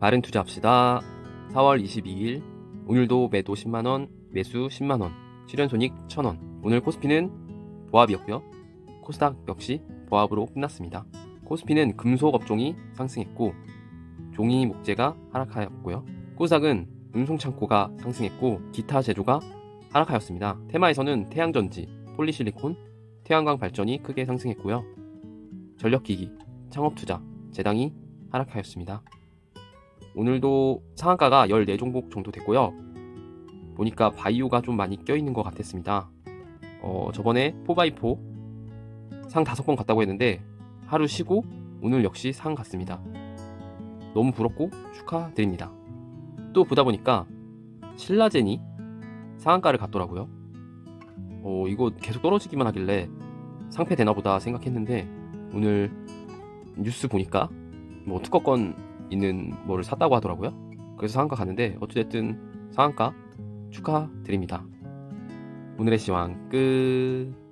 바른 투자합시다. 4월 22일 오늘도 매도 10만원, 매수 10만원, 실현손익 1000원. 오늘 코스피는 보합이었고요. 코스닥 역시 보합으로 끝났습니다. 코스피는 금속 업종이 상승했고 종이 목재가 하락하였고요. 코스닥은 운송 창고가 상승했고 기타 제조가 하락하였습니다. 테마에서는 태양전지, 폴리실리콘, 태양광 발전이 크게 상승했고요. 전력기기, 창업투자, 재당이 하락하였습니다. 오늘도 상한가가 14종목 정도 됐고요. 보니까 바이오가 좀 많이 껴있는 것 같았습니다. 어, 저번에 4x4 상 5번 갔다고 했는데 하루 쉬고 오늘 역시 상 갔습니다. 너무 부럽고 축하드립니다. 또 보다 보니까 신라젠이 상한가를 갔더라고요. 어, 이거 계속 떨어지기만 하길래 상패 되나 보다 생각했는데 오늘 뉴스 보니까 뭐 특허권 있는 뭐를 샀다고 하더라고요. 그래서 상한가 갔는데 어찌됐든 상한가 축하드립니다. 오늘의 시황 끝.